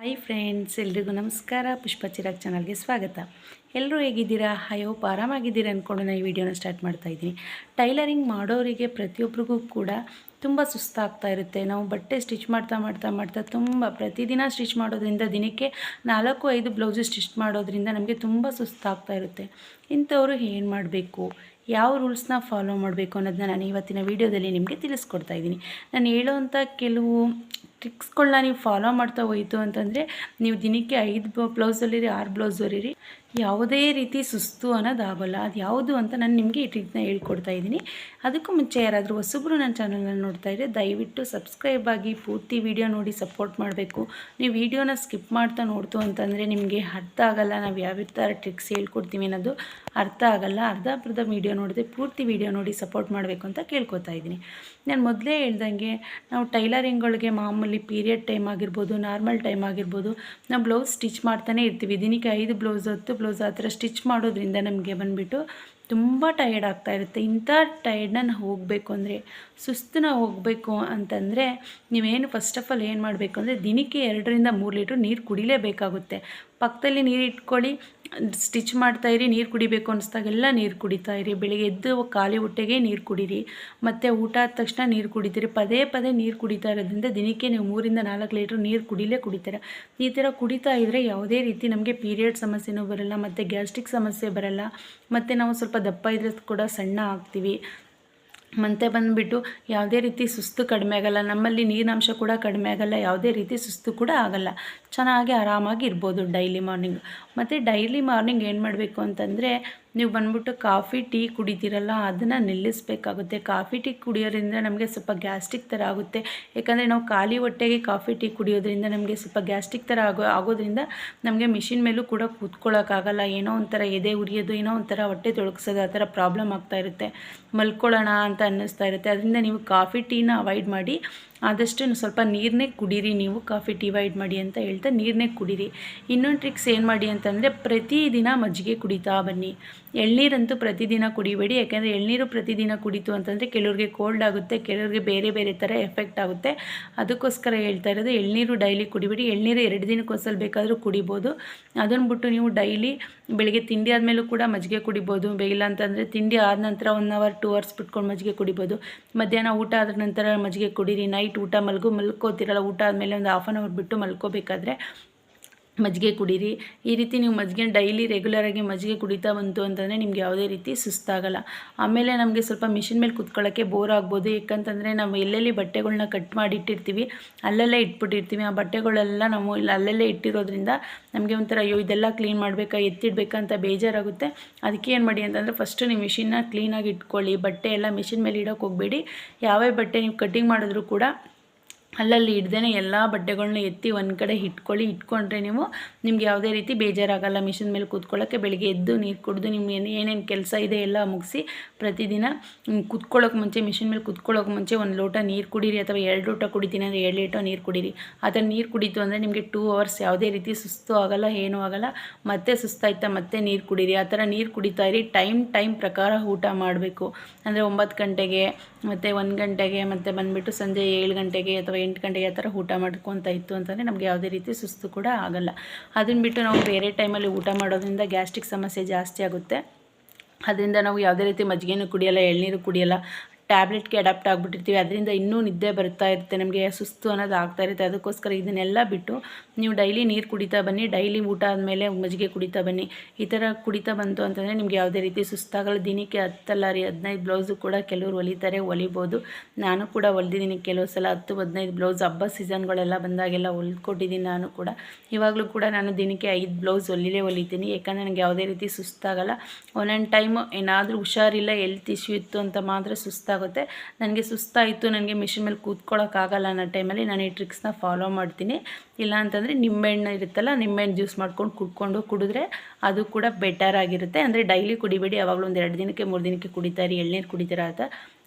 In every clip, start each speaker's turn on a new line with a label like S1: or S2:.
S1: Hi friends, ಎಲ್ರಿಗೂ ನಮಸ್ಕಾರ. ಪುಷ್ಪ ಚಿರಾಗ್ ಚಾನಲ್ಗೆ ಸ್ವಾಗತ. ಎಲ್ಲರೂ ಹೇಗಿದ್ದೀರಾ? ಅಯ್ಯೋ ಆರಾಮಾಗಿದ್ದೀರಾ ಅಂದ್ಕೊಂಡು ನಾನು ಈ ವಿಡಿಯೋನ ಸ್ಟಾರ್ಟ್ ಮಾಡ್ತಾ ಇದ್ದೀನಿ. ಟೈಲರಿಂಗ್ ಮಾಡೋರಿಗೆ ಪ್ರತಿಯೊಬ್ಬರಿಗೂ ಕೂಡ ತುಂಬ ಸುಸ್ತಾಗ್ತಾ ಇರುತ್ತೆ. ನಾವು ಬಟ್ಟೆ ಸ್ಟಿಚ್ ಮಾಡ್ತಾ ಮಾಡ್ತಾ ಮಾಡ್ತಾ ತುಂಬ ಪ್ರತಿದಿನ ಸ್ಟಿಚ್ ಮಾಡೋದ್ರಿಂದ ದಿನಕ್ಕೆ ನಾಲ್ಕು, ಐದು ಬ್ಲೌಸು ಸ್ಟಿಚ್ ಮಾಡೋದ್ರಿಂದ ನಮಗೆ ತುಂಬ ಸುಸ್ತಾಗ್ತಾ ಇರುತ್ತೆ. ಇಂಥವರು ಏನು ಮಾಡಬೇಕು? ಯಾವ ರೂಲ್ಸ್ನ ಫಾಲೋ ಮಾಡಬೇಕು ಅನ್ನೋದನ್ನ ನಾನು ಇವತ್ತಿನ ವೀಡಿಯೋದಲ್ಲಿ ನಿಮಗೆ ತಿಳಿಸ್ಕೊಡ್ತಾ ಇದ್ದೀನಿ. ನಾನು ಹೇಳೋವಂಥ ಕೆಲವು ಟ್ರಿಕ್ಸ್ಗಳನ್ನ ನೀವು ಫಾಲೋ ಮಾಡ್ತಾ ಹೋಯಿತು ಅಂತಂದರೆ ನೀವು ದಿನಕ್ಕೆ ಐದು ಬ್ಲೌಸ್ ಹೊಲಿರಿ ಆರು ಬ್ಲೌಸ್ ಹೊಲಿರಿ ಯಾವುದೇ ರೀತಿ ಸುಸ್ತು ಅನ್ನೋದಾಗಲ್ಲ ಅದು ಯಾವುದು ಅಂತ ನಾನು ನಿಮಗೆ ಈ ಟ್ರಿಕ್ನ ಹೇಳ್ಕೊಡ್ತಾ ಇದ್ದೀನಿ. ಅದಕ್ಕೂ ಮುಂಚೆ ಯಾರಾದರೂ ಹೊಸಬ್ರು ನನ್ನ ಚಾನಲ್ನ ನೋಡ್ತಾ ಇದ್ದರೆ ದಯವಿಟ್ಟು ಸಬ್ಸ್ಕ್ರೈಬ್ ಆಗಿ ಪೂರ್ತಿ ವಿಡಿಯೋ ನೋಡಿ ಸಪೋರ್ಟ್ ಮಾಡಬೇಕು. ನೀವು ವಿಡಿಯೋನ ಸ್ಕಿಪ್ ಮಾಡ್ತಾ ನೋಡ್ತು ಅಂತಂದರೆ ನಿಮಗೆ ಅರ್ಥ ಆಗಲ್ಲ ನಾವು ಯಾವ ಥರ ಟ್ರಿಕ್ಸ್ ಹೇಳ್ಕೊಡ್ತೀವಿ ಅನ್ನೋದು ಅರ್ಥ ಆಗಲ್ಲ. ಅರ್ಧ ಅರ್ಧ ವೀಡಿಯೋ ನೋಡಿದೆ ಪೂರ್ತಿ ವಿಡಿಯೋ ನೋಡಿ ಸಪೋರ್ಟ್ ಮಾಡಬೇಕು ಅಂತ ಕೇಳ್ಕೊತಾ ಇದ್ದೀನಿ. ನಾನು ಮೊದಲೇ ಹೇಳ್ದಂಗೆ ನಾವು ಟೈಲರಿಂಗ್ಗಳಿಗೆ ಮಾಮೂಲಿ ಪೀರಿಯಡ್ ಟೈಮ್ ಆಗಿರ್ಬೋದು, ನಾರ್ಮಲ್ ಟೈಮ್ ಆಗಿರ್ಬೋದು, ನಾವು ಬ್ಲೌಸ್ ಸ್ಟಿಚ್ ಮಾಡ್ತಾನೆ ಇರ್ತೀವಿ. ದಿನಕ್ಕೆ ಐದು ಬ್ಲೌಸ್, ಹತ್ತು ಬ್ಲೌಸ್ ಆ ಥರ ಸ್ಟಿಚ್ ಮಾಡೋದ್ರಿಂದ ನಮಗೆ ಬಂದುಬಿಟ್ಟು ತುಂಬ ಟಯರ್ಡ್ ಆಗ್ತಾ ಇರುತ್ತೆ. ಇಂಥ ಟಯರ್ಡ್ನ ನಾವು ಹೋಗಬೇಕು ಅಂದರೆ, ಸುಸ್ತನ ಹೋಗಬೇಕು ಅಂತಂದರೆ ನೀವೇನು ಫಸ್ಟ್ ಆಫ್ ಆಲ್ ಏನು ಮಾಡಬೇಕು ಅಂದರೆ ದಿನಕ್ಕೆ ಎರಡರಿಂದ ಮೂರು ಲೀಟ್ರ್ ನೀರು ಕುಡಿಲೇಬೇಕಾಗುತ್ತೆ. ಪಕ್ಕದಲ್ಲಿ ನೀರು ಇಟ್ಕೊಳ್ಳಿ ಸ್ಟಿಚ್ ಮಾಡ್ತಾಯಿರಿ ನೀರು ಕುಡಿಬೇಕು ಅನಿಸ್ದಾಗೆಲ್ಲ ನೀರು ಕುಡಿತಾ ಇರಿ. ಬೆಳಿಗ್ಗೆ ಎದ್ದು ಖಾಲಿ ಹೊಟ್ಟೆಗೆ ನೀರು ಕುಡೀರಿ. ಮತ್ತು ಊಟ ಆದ ತಕ್ಷಣ ನೀರು ಕುಡಿತೀರಿ. ಪದೇ ಪದೇ ನೀರು ಕುಡಿತಾ ಇರೋದ್ರಿಂದ ದಿನಕ್ಕೆ ನೀವು ಮೂರಿಂದ ನಾಲ್ಕು ಲೀಟ್ರ್ ನೀರು ಕುಡಿಲೇ ಕುಡಿತೀರ. ಈ ಥರ ಕುಡಿತಾ ಇದ್ದರೆ ಯಾವುದೇ ರೀತಿ ನಮಗೆ ಪೀರಿಯಡ್ ಸಮಸ್ಯೆನೂ ಬರಲ್ಲ, ಮತ್ತು ಗ್ಯಾಸ್ಟ್ರಿಕ್ ಸಮಸ್ಯೆ ಬರಲ್ಲ. ಮತ್ತು ನಾವು ಸ್ವಲ್ಪ ದಪ್ಪ ಇದ್ರೆ ಕೂಡ ಸಣ್ಣ ಆಗ್ತೀವಿ. ಮತ್ತೆ ಬಂದುಬಿಟ್ಟು ಯಾವುದೇ ರೀತಿ ಸುಸ್ತು ಕಡಿಮೆ ಆಗಲ್ಲ, ನಮ್ಮಲ್ಲಿ ನೀರಿನಾಂಶ ಕೂಡ ಕಡಿಮೆ ಆಗಲ್ಲ, ಯಾವುದೇ ರೀತಿ ಸುಸ್ತು ಕೂಡ ಆಗಲ್ಲ. ಚೆನ್ನಾಗಿ ಆರಾಮಾಗಿ ಇರ್ಬೋದು ಡೈಲಿ ಮಾರ್ನಿಂಗ್ ಮತ್ತು ಡೈಲಿ ಮಾರ್ನಿಂಗ್ ಏನು ಮಾಡಬೇಕು ಅಂತಂದರೆ ನೀವು ಬಂದ್ಬಿಟ್ಟು ಕಾಫಿ, ಟೀ ಕುಡಿತೀರಲ್ಲ, ಅದನ್ನು ನಿಲ್ಲಿಸಬೇಕಾಗುತ್ತೆ. ಕಾಫಿ, ಟೀ ಕುಡಿಯೋದ್ರಿಂದ ನಮಗೆ ಸ್ವಲ್ಪ ಗ್ಯಾಸ್ಟ್ರಿಕ್ ಥರ ಆಗುತ್ತೆ. ಯಾಕಂದರೆ ನಾವು ಖಾಲಿ ಹೊಟ್ಟೆಗೆ ಕಾಫಿ, ಟೀ ಕುಡಿಯೋದ್ರಿಂದ ನಮಗೆ ಸ್ವಲ್ಪ ಗ್ಯಾಸ್ಟ್ರಿಕ್ ಥರ ಆಗೋ, ಆಗೋದ್ರಿಂದ ನಮಗೆ ಮಿಷಿನ್ ಮೇಲೂ ಕೂಡ ಕೂತ್ಕೊಳ್ಳೋಕ್ಕಾಗಲ್ಲ ಏನೋ ಒಂಥರ ಎದೆ ಉರಿಯೋದು, ಏನೋ ಒಂಥರ ಹೊಟ್ಟೆ ತೊಳಗಿಸೋದು, ಆ ಥರ ಪ್ರಾಬ್ಲಮ್ ಆಗ್ತಾ ಇರುತ್ತೆ. ಮಲ್ಕೊಳ್ಳೋಣ ಅಂತ ಅನ್ನಿಸ್ತಾ ಇರುತ್ತೆ. ಅದರಿಂದ ನೀವು ಕಾಫಿ, ಟೀನ ಅವಾಯ್ಡ್ ಮಾಡಿ, ಆದಷ್ಟು ಸ್ವಲ್ಪ ನೀರನ್ನೇ ಕುಡೀರಿ ನೀವು. ಕಾಫಿ, ಟೀ ವೈಡ್ ಮಾಡಿ ಅಂತ ಹೇಳ್ತಾ ನೀರನ್ನೇ ಕುಡೀರಿ. ಇನ್ನೊಂದು ಟ್ರಿಕ್ಸ್ ಏನು ಮಾಡಿ ಅಂತಂದರೆ, ಪ್ರತಿದಿನ ಮಜ್ಜಿಗೆ ಕುಡಿತಾ ಬನ್ನಿ. ಎಳ್ನೀರಂತೂ ಪ್ರತಿದಿನ ಕುಡಿಬೇಡಿ, ಯಾಕೆಂದರೆ ಎಳ್ನೀರು ಪ್ರತಿದಿನ ಕುಡಿತು ಅಂತಂದರೆ ಕೆಲವ್ರಿಗೆ ಕೋಲ್ಡ್ ಆಗುತ್ತೆ, ಕೆಲವ್ರಿಗೆ ಬೇರೆ ಬೇರೆ ಥರ ಎಫೆಕ್ಟ್ ಆಗುತ್ತೆ. ಅದಕ್ಕೋಸ್ಕರ ಹೇಳ್ತಾ ಇರೋದು, ಎಳ್ನೀರು ಡೈಲಿ ಕುಡಿಬೇಡಿ. ಎಳ್ನೀರು ಎರಡು ದಿನಕ್ಕೊಂದ್ಸಲ ಬೇಕಾದರೂ ಕುಡಿಬೋದು. ಅದನ್ನು ಬಿಟ್ಟು ನೀವು ಡೈಲಿ ಬೆಳಿಗ್ಗೆ ತಿಂಡಿ ಆದಮೇಲೂ ಕೂಡ ಮಜ್ಜಿಗೆ ಕುಡಿಬೋದು. ಇಲ್ಲ ಅಂತಂದರೆ ತಿಂಡಿ ಆದ ನಂತರ ಒನ್ ಅವರ್ ಟೂ ಅವರ್ಸ್ ಬಿಟ್ಕೊಂಡು ಮಜ್ಜಿಗೆ ಕುಡಿಬೋದು. ಮಧ್ಯಾಹ್ನ ಊಟ ಆದ ನಂತರ ಮಜ್ಜಿಗೆ ಕುಡೀರಿ. ನೈಟ್ ಊಟ ಮಲಗು, ಮಲ್ಕೋತಿರಲ್ಲ, ಊಟ ಆದಮೇಲೆ ಒಂದು ಹಾಫ್ ಆನ್ ಅವರ್ ಬಿಟ್ಟು ಮಲ್ಕೋಬೇಕಾದ್ರೆ ಮಜ್ಜಿಗೆ ಕುಡೀರಿ. ಈ ರೀತಿ ನೀವು ಮಜ್ಜಿಗೆ ಡೈಲಿ ರೆಗ್ಯುಲರಾಗಿ ಮಜ್ಜಿಗೆ ಕುಡಿತಾ ಬಂತು ಅಂತಂದರೆ ನಿಮ್ಗೆ ಯಾವುದೇ ರೀತಿ ಸುಸ್ತಾಗಲ್ಲ. ಆಮೇಲೆ ನಮಗೆ ಸ್ವಲ್ಪ ಮಿಷಿನ್ ಮೇಲೆ ಕುತ್ಕೊಳ್ಳೋಕ್ಕೆ ಬೋರ್ ಆಗ್ಬೋದು. ಯಾಕಂತಂದರೆ ನಾವು ಎಲ್ಲೆಲ್ಲಿ ಬಟ್ಟೆಗಳನ್ನ ಕಟ್ ಮಾಡಿ ಇಟ್ಟಿರ್ತೀವಿ, ಅಲ್ಲಲ್ಲೇ ಇಟ್ಬಿಟ್ಟಿರ್ತೀವಿ. ಆ ಬಟ್ಟೆಗಳೆಲ್ಲ ನಾವು ಇಲ್ಲಿ ಅಲ್ಲಲ್ಲೇ ಇಟ್ಟಿರೋದ್ರಿಂದ ನಮಗೆ ಒಂಥರ ಅಯ್ಯೋ ಇದೆಲ್ಲ ಕ್ಲೀನ್ ಮಾಡಬೇಕಾ ಎತ್ತಿಡಬೇಕಂತ ಬೇಜಾರಾಗುತ್ತೆ. ಅದಕ್ಕೆ ಏನು ಮಾಡಿ ಅಂತಂದರೆ ಫಸ್ಟು ನೀವು ಮಿಷಿನ್ನ ಕ್ಲೀನಾಗಿ ಇಟ್ಕೊಳ್ಳಿ. ಬಟ್ಟೆ ಎಲ್ಲ ಮಿಷಿನ್ ಮೇಲೆ ಇಡೋಕೆ ಹೋಗಬೇಡಿ. ಯಾವ್ಯಾವ ಬಟ್ಟೆ ನೀವು ಕಟ್ಟಿಂಗ್ ಮಾಡಿದ್ರು ಕೂಡ ಅಲ್ಲಲ್ಲಿ ಇಡ್ದೇ ಎಲ್ಲ ಬಟ್ಟೆಗಳನ್ನ ಎತ್ತಿ ಒಂದು ಕಡೆ ಇಟ್ಕೊಳ್ಳಿ ಇಟ್ಕೊಂಡ್ರೆ ನೀವು ನಿಮ್ಗೆ ಯಾವುದೇ ರೀತಿ ಬೇಜಾರಾಗಲ್ಲ. ಮಿಷಿನ್ ಮೇಲೆ ಕೂತ್ಕೊಳ್ಳೋಕ್ಕೆ ಬೆಳಿಗ್ಗೆ ಎದ್ದು ನೀರು ಕುಡಿದು ನಿಮ್ಮ ಏನು ಏನೇನು ಕೆಲಸ ಇದೆ ಎಲ್ಲ ಮುಗಿಸಿ ಪ್ರತಿದಿನ ಕುತ್ಕೊಳ್ಳೋಕೆ ಮುಂಚೆ, ಮಿಷಿನ್ ಮೇಲೆ ಕುತ್ಕೊಳ್ಳೋಕೆ ಮುಂಚೆ ಒಂದು ಲೋಟ ನೀರು ಕುಡೀರಿ ಅಥವಾ ಎರಡು ಲೋಟ ಕುಡಿತೀನಿ ಅಂದರೆ ಎರಡು ಲೀಟರ್ ನೀರು ಕುಡೀರಿ. ಆ ಥರ ನೀರು ಕುಡೀತು ಅಂದರೆ ನಿಮಗೆ ಟೂ ಅವರ್ಸ್ ಯಾವುದೇ ರೀತಿ ಸುಸ್ತು ಆಗೋಲ್ಲ, ಏನೂ ಆಗೋಲ್ಲ. ಮತ್ತೆ ಸುಸ್ತಾಯ್ತಾ ಮತ್ತೆ ನೀರು ಕುಡೀರಿ. ಆ ಥರ ನೀರು ಕುಡಿತಾ ಇರಿ. ಟೈಮ್ ಟೈಮ್ ಪ್ರಕಾರ ಊಟ ಮಾಡಬೇಕು. ಅಂದರೆ ಒಂಬತ್ತು ಗಂಟೆಗೆ, ಮತ್ತು ಒಂದು ಗಂಟೆಗೆ, ಮತ್ತು ಬಂದುಬಿಟ್ಟು ಸಂಜೆ ಏಳು ಗಂಟೆಗೆ ಅಥವಾ ಎಂಟು ಗಂಟೆಗೆ ಆ ಥರ ಊಟ ಮಾಡ್ಕೊತ ಇತ್ತು ಅಂತಂದರೆ ನಮಗೆ ಯಾವುದೇ ರೀತಿ ಸುಸ್ತು ಕೂಡ ಆಗಲ್ಲ. ಅದನ್ನು ಬಿಟ್ಟು ನಾವು ಬೇರೆ ಟೈಮಲ್ಲಿ ಊಟ ಮಾಡೋದ್ರಿಂದ ಗ್ಯಾಸ್ಟ್ರಿಕ್ ಸಮಸ್ಯೆ ಜಾಸ್ತಿ ಆಗುತ್ತೆ. ಅದರಿಂದ ನಾವು ಯಾವುದೇ ರೀತಿ ಮಜ್ಜಿಗೆನೂ ಕುಡಿಯೋಲ್ಲ, ಎಳ್ನೀರು ಕುಡಿಯೋಲ್ಲ ಟ್ಯಾಬ್ಲೆಟ್ಗೆ ಅಡಾಪ್ಟ್ ಆಗಿಬಿಟ್ಟಿರ್ತೀವಿ. ಅದರಿಂದ ಇನ್ನೂ ನಿದ್ದೆ ಬರ್ತಾ ಇರುತ್ತೆ. ನಮಗೆ ಸುಸ್ತು ಅನ್ನೋದು ಆಗ್ತಾ ಇರುತ್ತೆ. ಅದಕ್ಕೋಸ್ಕರ ಇದನ್ನೆಲ್ಲ ಬಿಟ್ಟು ನೀವು ಡೈಲಿ ನೀರು ಕುಡಿತಾ ಬನ್ನಿ. ಡೈಲಿ ಊಟ ಆದಮೇಲೆ ಮಜ್ಜಿಗೆ ಕುಡಿತಾ ಬನ್ನಿ. ಈ ಥರ ಕುಡಿತಾ ಬಂತು ಅಂತಂದರೆ ನಿಮ್ಗೆ ಯಾವುದೇ ರೀತಿ ಸುಸ್ತಾಗಲ್ಲ. ದಿನಕ್ಕೆ ಹತ್ತಲ್ಲ ರೀ, ಹದಿನೈದು ಬ್ಲೌಸು ಕೂಡ ಕೆಲವರು ಹೊಲಿತಾರೆ, ಹೊಲಿಬೋದು. ನಾನು ಕೂಡ ಹೊಲಿದಿದ್ದೀನಿ ಕೆಲವು ಸಲ. ಹತ್ತು, ಹದಿನೈದು ಬ್ಲೌಸ್ ಹಬ್ಬ ಸೀಸನ್ಗಳೆಲ್ಲ ಬಂದಾಗೆಲ್ಲ ಹೊಲ್ಕೊಟ್ಟಿದ್ದೀನಿ ನಾನು ಕೂಡ. ಇವಾಗಲೂ ಕೂಡ ನಾನು ದಿನಕ್ಕೆ ಐದು ಬ್ಲೌಸ್ ಹೊಲಿಲೇ ಹೊಲಿತೀನಿ. ಯಾಕಂದರೆ ನನಗೆ ಯಾವುದೇ ರೀತಿ ಸುಸ್ತಾಗಲ್ಲ. ಒಂದೊಂದು ಟೈಮು ಏನಾದರೂ ಹುಷಾರಿಲ್ಲ ಎಲ್ತ್ ಇಶ್ಯೂ ಇತ್ತು ಅಂತ ಮಾತ್ರ ಸುಸ್ತಾಗ ಆಗುತ್ತೆ ನನಗೆ ಸುಸ್ತಾಯಿತು, ನನಗೆ ಮಿಷಿನ್ ಮೇಲೆ ಕೂತ್ಕೊಳ್ಳೋಕ್ಕಾಗಲ್ಲ ಅನ್ನೋ ಟೈಮಲ್ಲಿ ನಾನು ಈ ಟ್ರಿಕ್ಸ್ನ ಫಾಲೋ ಮಾಡ್ತೀನಿ. ಇಲ್ಲ ಅಂತಂದರೆ ನಿಂಬೆಹಣ್ಣು ಇರುತ್ತಲ್ಲ, ನಿಂಬೆಹಣ್ಣು ಜ್ಯೂಸ್ ಮಾಡ್ಕೊಂಡು ಕುಡ್ಕೊಂಡು ಕುಡಿದ್ರೆ ಅದು ಕೂಡ ಬೆಟರ್ ಆಗಿರುತ್ತೆ. ಅಂದರೆ ಡೈಲಿ ಕುಡಿಬೇಡಿ, ಯಾವಾಗಲೂ ಒಂದು ಎರಡು ದಿನಕ್ಕೆ, ಮೂರು ದಿನಕ್ಕೆ ಕುಡಿತಾರೆ ಎಳ್ನೀರು ಕುಡಿತೀರ ಅಂತ.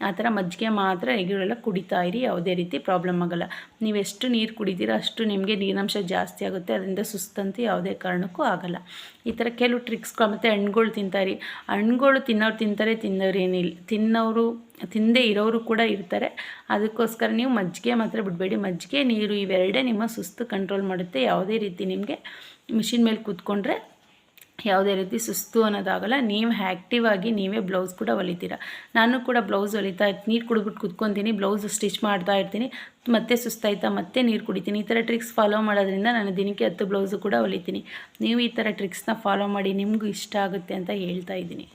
S1: ಆ ಥರ ಮಜ್ಜಿಗೆ ಮಾತ್ರ ರೆಗ್ಯುಲರ್ ಕುಡಿತಾ ಇರಿ, ಯಾವುದೇ ರೀತಿ ಪ್ರಾಬ್ಲಮ್ ಆಗೋಲ್ಲ. ನೀವು ಎಷ್ಟು ನೀರು ಕುಡಿತೀರೋ ಅಷ್ಟು ನಿಮಗೆ ನೀರಿನಂಶ ಜಾಸ್ತಿ ಆಗುತ್ತೆ. ಅದರಿಂದ ಸುಸ್ತಂತೂ ಯಾವುದೇ ಕಾರಣಕ್ಕೂ ಆಗಲ್ಲ. ಈ ಥರ ಕೆಲವು ಟ್ರಿಕ್ಸ್ಗಳು ಮತ್ತು ಹಣ್ಣುಗಳು ತಿಂತಾರೆ ಹಣ್ಗಳು ತಿನ್ನೋರು ತಿಂತಾರೆ, ತಿನ್ನೋರು ಏನಿಲ್ಲ ತಿನ್ನೋರು ತಿಂದೇ ಇರೋರು ಕೂಡ ಇರ್ತಾರೆ. ಅದಕ್ಕೋಸ್ಕರ ನೀವು ಮಜ್ಜಿಗೆ ಮಾತ್ರ ಬಿಡಬೇಡಿ. ಮಜ್ಜಿಗೆ, ನೀರು ಇವೆರಡೇ ನಿಮ್ಮ ಸುಸ್ತು ಕಂಟ್ರೋಲ್ ಮಾಡುತ್ತೆ. ಯಾವುದೇ ರೀತಿ ನಿಮಗೆ ಮಿಷಿನ್ ಮೇಲೆ ಕೂತ್ಕೊಂಡ್ರೆ ಯಾವುದೇ ರೀತಿ ಸುಸ್ತು ಅನ್ನೋದಾಗಲ್ಲ. ನೀವು ಆ್ಯಕ್ಟಿವ್ ಆಗಿ ನೀವೇ ಬ್ಲೌಸ್ ಕೂಡ ಹೊಲಿತೀರ. ನಾನು ಕೂಡ ಬ್ಲೌಸ್ ಹೊಲಿತಾ ನೀರು ಕುಡಿದ್ಬಿಟ್ಟು ಕುತ್ಕೊತೀನಿ. ಬ್ಲೌಸ್ ಸ್ಟಿಚ್ ಮಾಡ್ತಾ ಇರ್ತೀನಿ. ಮತ್ತೆ ಸುಸ್ತಾಯ್ತಾ, ಮತ್ತೆ ನೀರು ಕುಡಿತೀನಿ. ಈ ಥರ ಟ್ರಿಕ್ಸ್ ಫಾಲೋ ಮಾಡೋದ್ರಿಂದ ನಾನು ದಿನಕ್ಕೆ ಹತ್ತು ಬ್ಲೌಸು ಕೂಡ ಹೊಲಿತೀನಿ. ನೀವು ಈ ಥರ ಟ್ರಿಕ್ಸ್ನ ಫಾಲೋ ಮಾಡಿ ನಿಮಗೂ ಇಷ್ಟ ಆಗುತ್ತೆ ಅಂತ ಹೇಳ್ತಾ ಇದ್ದೀನಿ.